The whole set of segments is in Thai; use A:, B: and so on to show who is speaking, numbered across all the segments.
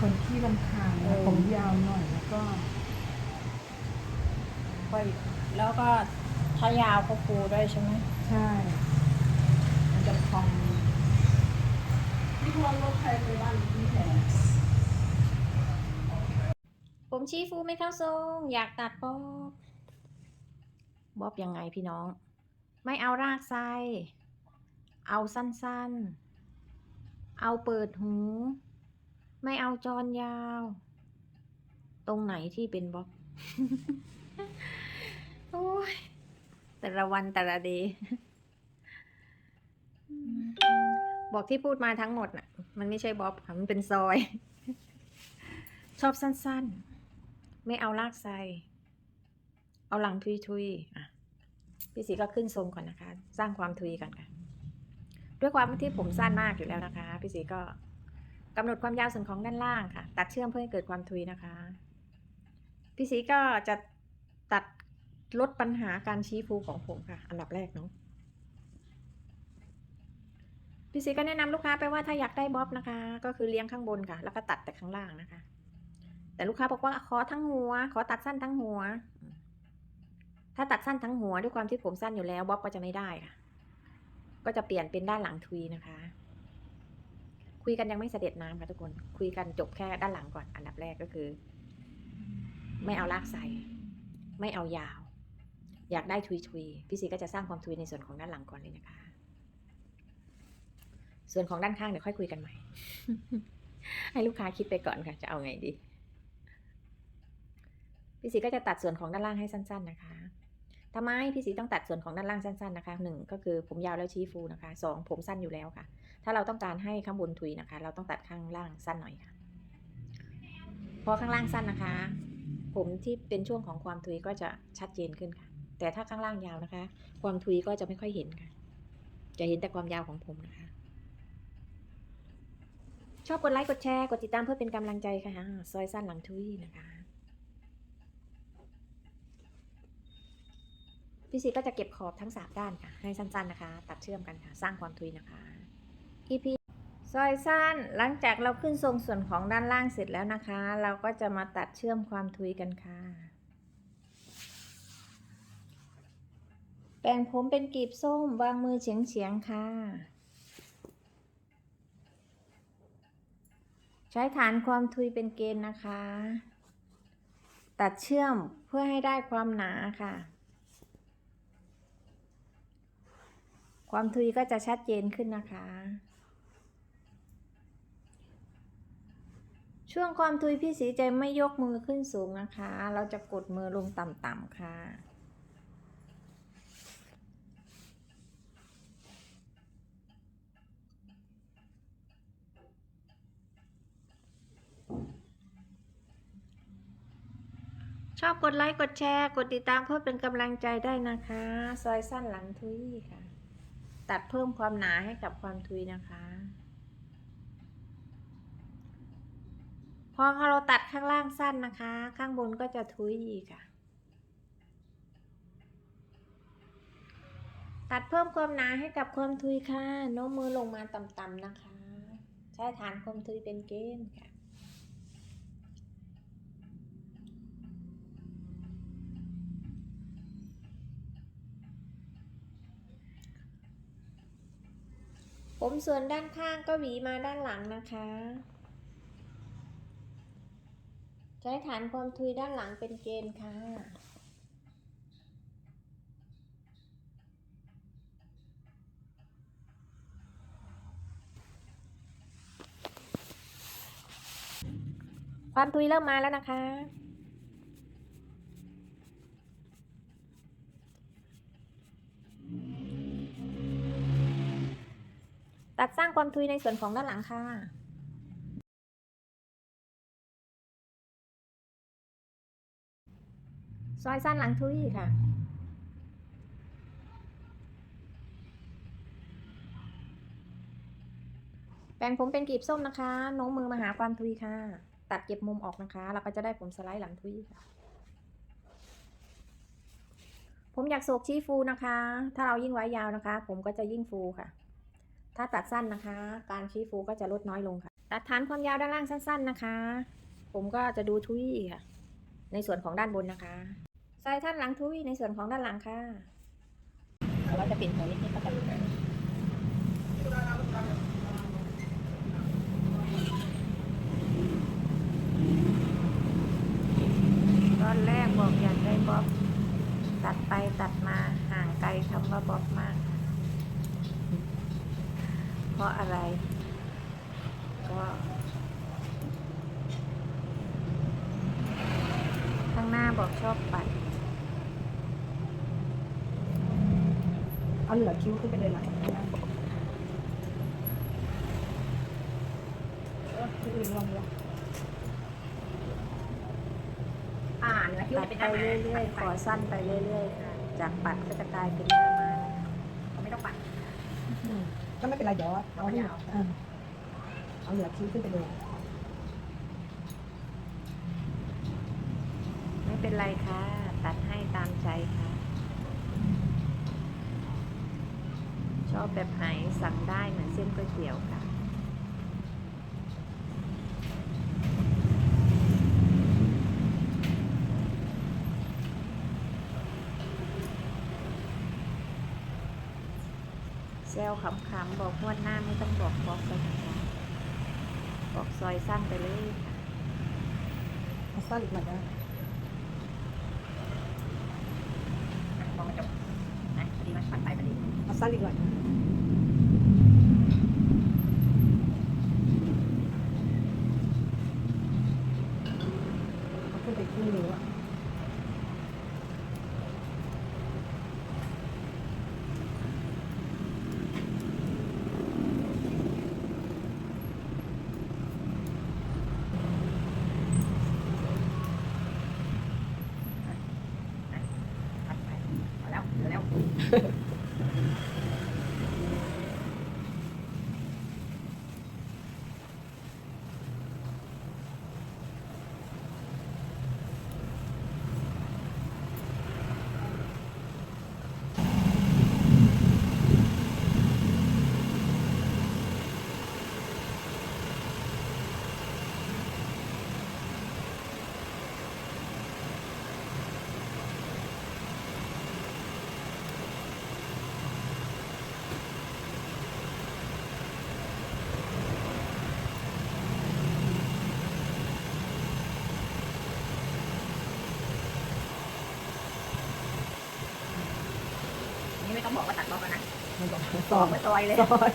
A: คนที่ลำคาญ
B: เอ
A: นะ
B: อ
A: ผมยาวหน่อยแล้วก็
B: ค่อยแล้วก็ถ้ายาวก็ฟูด้วยใช่ไหม
A: ใช่ มันจะพองที่พอรถใครไปบ้านพี่แทน
B: ผมชี้ฟูไม่เข้าทรง อยากตัดบ๊อบ บ๊อบยังไงพี่น้อง ไม่เอารากไซเอาสั้นๆ เอาเปิดหู ไม่เอาจอนยาว ตรงไหนที่เป็นบ๊อบโอ้ยแต่ละวันแต่ละเดย์บอกที่พูดมาทั้งหมดน่ะ มันไม่ใช่บ๊อบค่ะมันเป็นซอย ชอบสั้นๆ ไม่เอาลากไซเอาหลังทุยๆอะพี่สีก็ขึ้นทรงก่อนนะคะ สร้างความทุยก่อนค่ะ ด้วยความที่ผมสั้นมากอยู่แล้วนะคะ พี่สีก็ กำหนดความยาวส่วนของด้านล่างค่ะ ตัดเชื่อมเพื่อให้เกิดความทุยนะคะพี่สีก็จะตัดลดปัญหาการชี้ฟูของผมค่ะ อันดับแรกเนาะพี่สีก็แนะนำลูกค้าไปว่าถ้าอยากได้บ๊อบนะคะ ก็คือเลี้ยงข้างบนค่ะ แล้วก็ตัดแต่ข้างล่างนะคะ แต่ลูกค้าบอกว่าขอทั้งหัว ขอตัดสั้นทั้งหัว ถ้าตัดสั้นทั้งหัวด้วยความที่ผมสั้นอยู่แล้วบ๊อบก็จะไม่ได้ค่ะ ก็จะเปลี่ยนเป็นด้านหลังทุยนะคะ คุยกันยังไม่เสด็จน้ำค่ะทุกคน คุยกันจบแค่ด้านหลังก่อน อันดับแรกก็คือ ไม่เอาลากใส่ ไม่เอายาว อยากได้ทุยทุยพี่สีก็จะสร้างความทุยในส่วนของด้านหลังก่อนเลยนะคะ ส่วนของด้านข้างเดี๋ยวค่อยคุยกันใหม่ ให้ลูกค้าคิดไปก่อนค่ะ จะเอาไงดี พี่สีก็จะตัดส่วนของด้านล่างให้สั้น ๆ นะคะทำไมพี่สีต้องตัดส่วนของด้านล่างสั้น ๆนะคะหนึ่งก็คือผมยาวแล้วชี้ฟูนะคะสองผมสั้นอยู่แล้วค่ะ ถ้าเราต้องการให้ข้างบนทุยนะคะ เราต้องตัดข้างล่างสั้นหน่อยค่ะ พอข้างล่างสั้นนะคะ ผมที่เป็นช่วงของความทุยก็จะชัดเจนขึ้นค่ะ แต่ถ้าข้างล่างยาวนะคะ ความทุยก็จะไม่ค่อยเห็นค่ะ จะเห็นแต่ความยาวของผมนะคะ ชอบกดไลค์กดแชร์กดติดตามเพื่อเป็นกำลังใจค่ะซอยสั้นหลังทุยนะคะพี่ซีก็จะเก็บขอบทั้งสามด้านค่ะ ให้สั้นๆนะคะ ตัดเชื่อมกันค่ะ สร้างความทุยนะคะ EP ซอยสั้นหลังจากเราขึ้นทรงส่วนของด้านล่างเสร็จแล้วนะคะ เราก็จะมาตัดเชื่อมความทุยกันค่ะแปรงผมเป็นกลีบส้มวางมือเฉียงเฉียงๆค่ะ ใช้ฐานความทุยเป็นเกณฑ์นะคะ ตัดเชื่อมเพื่อให้ได้ความหนาค่ะ ความทุยก็จะชัดเจนขึ้นนะคะ ช่วงความทุยพี่สีใจไม่ยกมือขึ้นสูงนะคะ เราจะกดมือลงต่ำๆค่ะ ชอบกดไลค์ กดแชร์ กดติดตามเพื่อเป็นกำลังใจได้นะคะ ซอยสั้นหลังทุยค่ะ ตัดเพิ่มความหนาให้กับความทุยนะคะ พอเราตัดข้างล่างสั้นนะคะ ข้างบนก็จะทุยอีกค่ะ ตัดเพิ่มความหนาให้กับความทุยค่ะโน้มมือลงมาต่ำๆนะคะ ใช้ฐานความทุยเป็นเกณฑ์ค่ะผมส่วนด้านข้างก็หวีมาด้านหลังนะคะ ช้ฐานความทุยด้านหลังเป็นเกณฑ์ค่ะ ความทุยเริ่มมาแล้วนะคะ ตัดสร้างความทุยในส่วนของด้านหลังค่ะ ซอยสั้นหลังทุยค่ะแปรงผมเป็นกลีบส้มนะคะโน้มมือมาหาความทุยค่ะ ตัดเก็บมุมออกนะคะ เราก็จะได้ผมสไลด์หลังทุยค่ะ ผมอยากโศกชี้ฟูนะคะ ถ้าเรายิ่งไว้ยาวนะคะ ผมก็จะยิ่งฟูค่ะ ถ้าตัดสั้นนะคะ การชี้ฟูก็จะลดน้อยลงค่ะ ตัดฐานความยาวด้านล่างสั้น ๆนะคะ ผมก็จะดูทุยค่ะ ในส่วนของด้านบนนะคะ ใส่ท่านหลังทุยในส่วนของด้านหลังค่ะเราจะปิดหัวนิดๆก็ได้ตอนแรกบอกอยากได้บ๊อบ ตัดไปตัดมาห่างไกลคำว่าบ๊อบมาก เพราะอะไร ก็ข้างหน้าบอกชอบปัด
A: เอาเหนือคิ้วขึ้นไปเลยหมเออที่อื่นลองดูอ่าเหนือคิ้ว
B: ตัด
A: เป็นห
B: ไป
A: น้ามา
B: เรื่อยๆขอสั้นไปเรื่อยๆ จากปัดก็จะกลายเป็นหน้ามานะคะ
A: ไม่ต้องปัดก็ไม่เป็นไรเดี๋ยวเอาที่อ่าเอาเหนือคิ้วขึ้นไปเลย
B: ไม่เป็นไรค่ะ ตัดให้ตามใจค่ะ ชอบแบบไหนสั่งได้เหมือนเส้นก๋วยเตี๋ยวค่ะเซลขำๆบอกงวดหน้าไม่ต้องบอกบอกเลยค่ะบอกซอยสั้นไปเลยค่ะ
A: เอาสั้นอีกหน่อยนะ
B: มองกระจกนะพอดีมันปัดไปพอดี
A: เอาสั้นอีกหน่อยนะเอาขึ้นไปครึ่งนิ้วอะ
B: ปัดไปพอแล้วเดี๋ยวแล้ว นี่ไม่ต้องบอกว่าตัดบล็อกแล้วนะ
A: มันบอก
B: บ
A: ซอ
B: อก
A: ย
B: ไปซอยเลย
A: ซอย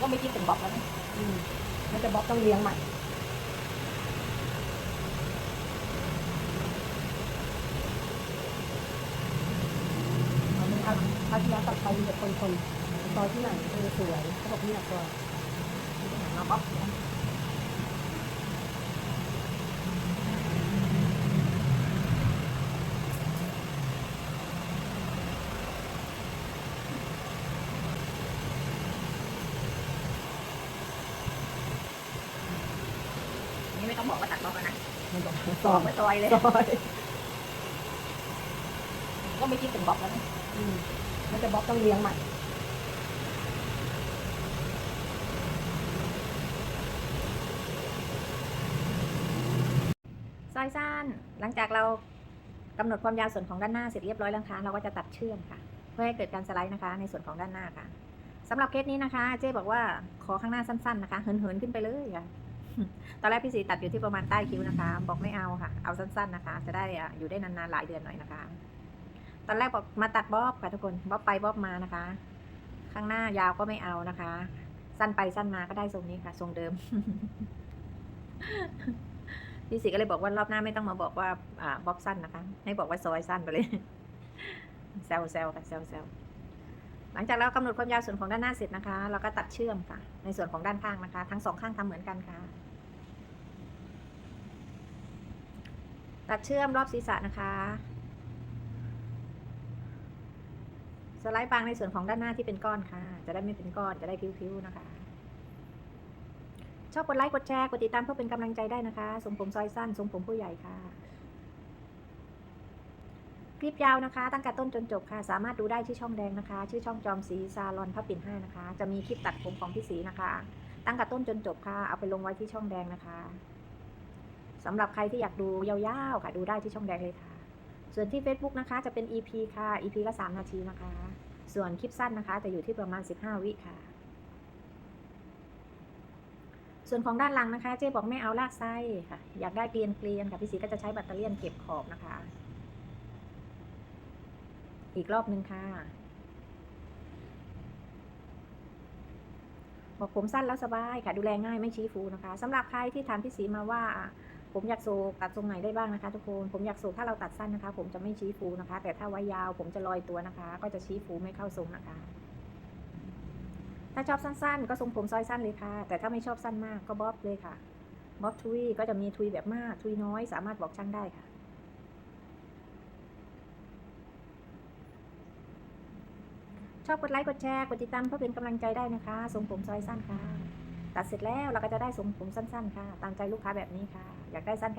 B: ก็ไม่คิดถึงบล็อกแล้วนะ
A: อืมมันจะบล็อกต้องเลี้ยงใหม่เอาไม่ครับถ้าที่ร้านตัดไปมีแต่คนคนซอยที่ไหนเออสวยเขาบอกเนี่ยซอย
B: เราบล็อกนี่ไม่ต้องบอกว่าตัดบล็อกแล้วนะ
A: มันบอก
B: บ
A: ซ
B: อ
A: อกย
B: ไปซอยเลย
A: ซอย
B: ก็ไม่คิดถึงบล็อกแล้วนะ
A: อืมมันจะบล็อกต้องเลี้ยงใหม่
B: ซอยสั้นหลังจากเรากำหนดความยาวส่วนของด้านหน้าเสร็จเรียบร้อยแล้วนะคะเราก็จะตัดเชื่อมค่ะ เพื่อให้เกิดการสไลด์นะคะ ในส่วนของด้านหน้าค่ะสำหรับเคสนี้นะคะ เจ๊บอกว่าขอข้างหน้าสั้น ๆ นะคะ เหินๆขึ้นไปเลยค่ะ ตอนแรกพี่สีตัดอยู่ที่ประมาณใต้คิ้วนะคะ บอกไม่เอาค่ะ เอาสั้นๆนะคะ จะได้อยู่ได้นานๆหลายเดือนหน่อยนะคะ ตอนแรกบอกมาตัดบ๊อบค่ะทุกคนบ๊อบไปบ๊อบมานะคะ ข้างหน้ายาวก็ไม่เอานะคะ สั้นไปสั้นมาก็ได้ทรงนี้ค่ะ ทรงเดิมพี่สีก็เลยบอกว่ารอบหน้าไม่ต้องมาบอกว่าบ๊อบสั้นนะคะ ให้บอกว่าซอยสั้นไปเลยแซวแซวค่ะแซวแซวหลังจากเรากำหนดความยาวส่วนของด้านหน้าเสร็จนะคะ เราก็ตัดเชื่อมค่ะ ในส่วนของด้านข้างนะคะ ทั้งสองข้างทำเหมือนกันค่ะ ตัดเชื่อมรอบศีรษะนะคะ สไลด์บางในส่วนของด้านหน้าที่เป็นก้อนค่ะ จะได้ไม่เป็นก้อน จะได้พิ้วๆนะคะ ชอบกดไลค์กดแชร์กดติดตามเพื่อเป็นกำลังใจได้นะคะ ทรงผมซอยสั้น ทรงผมผู้ใหญ่ค่ะ คลิปยาวนะคะ ตั้งแต่ต้นจนจบค่ะ สามารถดูได้ที่ช่องแดงนะคะ ชื่อช่องจอมสีซาลอนพระปิ่นห้านะคะ จะมีคลิปตัดผมของพี่สีนะคะ ตั้งแต่ต้นจนจบค่ะ เอาไปลงไว้ที่ช่องแดงนะคะ สำหรับใครที่อยากดูยาวๆค่ะดูได้ที่ช่องแดงเลยค่ะ ส่วนที่ Facebook นะคะจะเป็น EP ค่ะ EP ละ 3 นาทีนะคะ ส่วนคลิปสั้นนะคะจะอยู่ที่ประมาณ 15 วิค่ะ ส่วนของด้านหลังนะคะ เจ๊บอกไม่เอาลากไส้ค่ะ อยากได้เกลียนเกลียนค่ะพี่สีก็จะใช้แบตเตอรี่เก็บขอบนะคะ อีกรอบหนึ่งค่ะบอกผมสั้นแล้วสบายค่ะดูแลง่ายไม่ชี้ฟูนะคะสำหรับใครที่ถามพี่สีมาว่า ผมอยากโศกตัดทรงไหนได้บ้างนะคะทุกคนผมอยากโศกถ้าเราตัดสั้นนะคะ ผมจะไม่ชี้ฟูนะคะ แต่ถ้าไว้ยาวผมจะลอยตัวนะคะ ก็จะชี้ฟูไม่เข้าทรงนะคะ ถ้าชอบสั้นๆ ก็ทรงผมซอยสั้นเลยค่ะ แต่ถ้าไม่ชอบสั้นมากก็บ๊อบเลยค่ะบ๊อบทุยก็จะมีทุยแบบมากทุยน้อยสามารถบอกช่างได้ค่ะชอบกดไลค์กดแชร์กดติดตามเพื่อเป็นกำลังใจได้นะคะทรงผมซอยสั้นค่ะ ตัดเสร็จแล้วเราก็จะได้ทรงผมสั้นๆค่ะ ตามใจลูกค้าแบบนี้ค่ะ อยากได้สั้นแค่